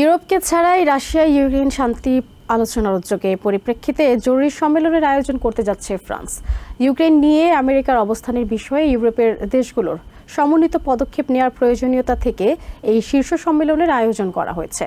ইউরোপকে ছাড়াই Russia Ukraine শান্তি আলোচনার উদ্যোগে পরিপ্রেক্ষিতে জরুরি সম্মেলনের আয়োজন করতে যাচ্ছে ফ্রান্স। ইউক্রেন নিয়ে আমেরিকার অবস্থানের বিষয়ে ইউরোপের দেশগুলোর সমন্বিত পদক্ষেপ নেওয়ার প্রয়োজনীয়তা থেকে এই শীর্ষ সম্মেলনের আয়োজন করা হয়েছে।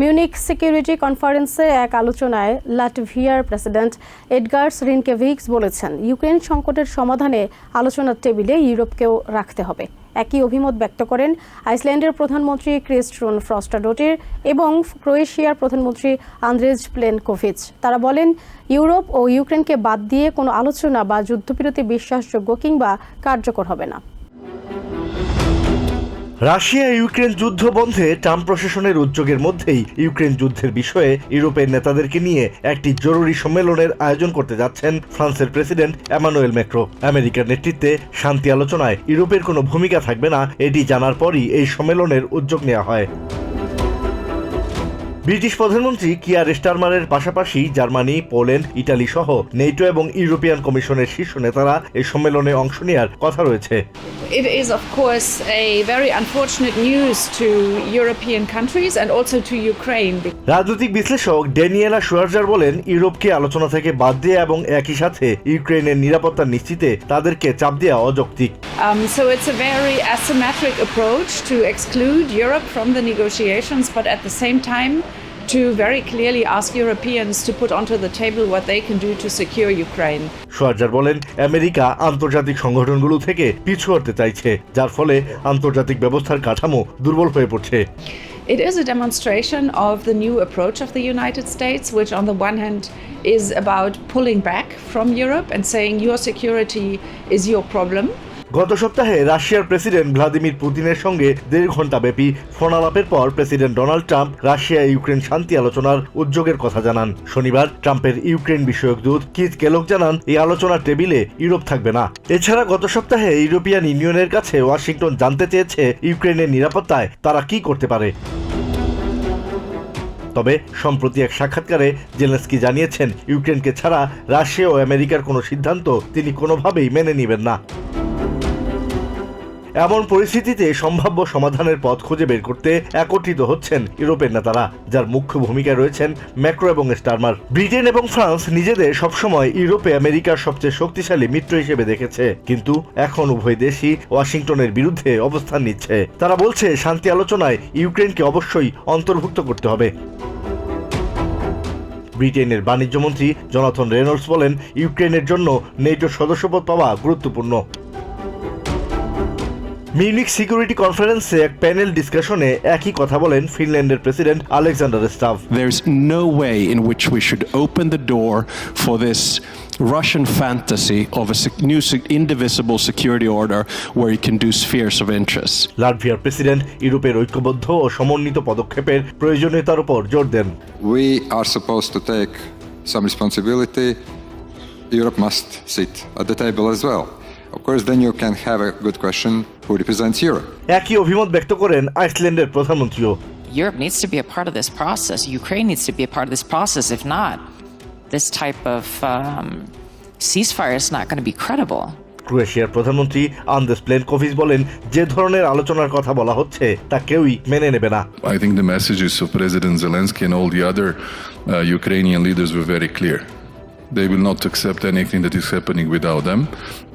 মিউনিক সিকিউরিটি কনফারেন্সে এক আলোচনায় লাটভিয়ার প্রেসিডেন্ট এডগার্স রিনকেভিক্স বলেছেন, ইউক্রেন সংকটের সমাধানে আলোচনার টেবিলে ইউরোপকেও রাখতে হবে। একই অভিমত ব্যক্ত করেন আইসল্যান্ডের প্রধানমন্ত্রী ক্রিস্ট্রন ফ্রস্টাডোটির এবং ক্রোয়েশিয়ার প্রধানমন্ত্রী আন্দ্রেজ প্লেনকোভিচ। তারা বলেন, ইউরোপ ও ইউক্রেনকে বাদ দিয়ে কোনো আলোচনা বা যুদ্ধবিরতি বিশ্বাসযোগ্য কিংবা কার্যকর হবে না। রাশিয়া ইউক্রেন যুদ্ধ বন্ধে ট্রাম্প প্রশাসনের উদ্যোগের মধ্যেই ইউক্রেন যুদ্ধের বিষয়ে ইউরোপের নেতাদেরকে নিয়ে একটি জরুরি সম্মেলনের আয়োজন করতে যাচ্ছেন ফ্রান্সের প্রেসিডেন্ট এমানুয়েল ম্যাক্রো। আমেরিকার নেতৃত্বে শান্তি আলোচনায় ইউরোপের কোনো ভূমিকা থাকবে না, এটি জানার পরই এই সম্মেলনের উদ্যোগ নেওয়া হয়। ব্রিটিশ প্রধানমন্ত্রী কিয়ার স্টারমারের পাশাপাশি জার্মানি পোল্যান্ড ইটালি সহ নেটো এবং ইউরোপিয়ান কমিশনের শীর্ষ নেতারা এই সম্মেলনে অংশ নেওয়ার কথা রয়েছে It is, of course, a very unfortunate news to European countries and also to Ukraine. রাজনৈতিক বিশ্লেষক ড্যানিয়েলা শুয়ার্জার বলেন ইউরোপকে আলোচনা থেকে বাদ দেওয়া এবং একই সাথে ইউক্রেনের নিরাপত্তা নিশ্চিতে তাদেরকে চাপ দেওয়া অযৌক্তিক Um, so it's a very asymmetric approach to exclude Europe from the negotiations, but at the same time, to very clearly ask Europeans to put onto the table what they can do to secure Ukraine. শুয়ার্জার বলেন America আন্তর্জাতিক সংগঠনগুলো থেকে পিছু হতে চাইছে যার ফলে আন্তর্জাতিক ব্যবস্থার কাঠামো দুর্বল হয়ে পড়ছে It is a demonstration of the new approach of the United States, which, on the one hand, is about pulling back from Europe and saying your security is your problem. গত সপ্তাহে রাশিয়ার প্রেসিডেন্ট ভ্লাদিমির পুতিনের সঙ্গে দেড় ঘণ্টা ব্যাপী ফোনালাপের পর president Donald Trump Russia Ukraine শান্তি আলোচনার উদ্যোগের কথা জানান। শনিবার ট্রাম্পের ইউক্রেন বিষয়ক দূত কিথ কেলক জানান, এই আলোচনার টেবিলে ইউরোপ থাকবে না। এছাড়া গত সপ্তাহে ইউরোপিয়ান ইউনিয়নের কাছে ওয়াশিংটন জানতে চেয়েছে ইউক্রেনের নিরাপত্তায় তারা কি করতে পারে। তবে সম্প্রতি এক সাক্ষাৎকারে জেলেন্সকি জানিয়েছেন, ইউক্রেনকে ছাড়া রাশিয়া ও আমেরিকার কোনো সিদ্ধান্ত তিনি কোনোভাবেই মেনে নেবেন না। এমন পরিস্থিতিতে সম্ভাব্য সমাধানের পথ খুঁজে বের করতে একত্রিত হচ্ছেন ইউরোপের নেতারা, যার মুখ্য ভূমিকায় রয়েছেন ম্যাক্রো এবং স্টারমার। ব্রিটেন এবং ফ্রান্স নিজেদের সবসময় ইউরোপে আমেরিকার সবচেয়ে শক্তিশালী মিত্র হিসেবে দেখেছে, কিন্তু এখন উভয় দেশই ওয়াশিংটনের বিরুদ্ধে অবস্থান নিচ্ছে। তারা বলছে, শান্তি আলোচনায় ইউক্রেনকে অবশ্যই অন্তর্ভুক্ত করতে হবে। ব্রিটেনের বাণিজ্যমন্ত্রী জনাথন রেনল্ডস বলেন, ইউক্রেনের জন্য নেটো সদস্যপদ পাওয়া গুরুত্বপূর্ণ। মিউনিক সিকিউরিটি কনফারেন্সে এক প্যানেল ডিসকাশনে একই কথা বলেন ফিনল্যান্ডের president Alexander Stubb There's no way in which we should open the door for this Russian fantasy of a new indivisible security order where you can do spheres of interest. লাটভিয়ার president ইউরোপের ঐক্যবদ্ধ ও সমন্বিত পদক্ষেপের প্রয়োজনীয়তার উপর জোর দেন we are supposed to take some responsibility. Europe must sit at the table as well. Of course, then you can have a good question who represents Europe. একই অভিমত ব্যক্ত করেন আইসল্যান্ডের প্রধানমন্ত্রীও Europe needs to be a part of this process. Ukraine needs to be a part of this process. If not, this type of um, ceasefire is not going to be credible. ক্রোয়েশিয়ার প্রধানমন্ত্রী Andreas Plenkovic বলেন যে ধরনের আলোচনার কথা বলা হচ্ছে তা কেউই মেনে নেবে না I think the messages of President Zelensky and all the other uh, Ukrainian leaders were very clear. They will not accept anything that is happening without them.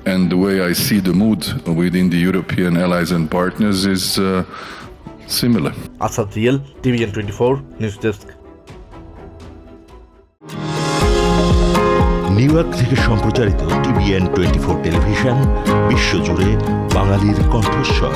And the way I see the mood within the European allies and partners is uh, similar. Real TVN twenty four news desk New York থেকে সম্প্রচারিত TVN twenty four television বিশ্বজুড়ে বাঙালির কণ্ঠস্বর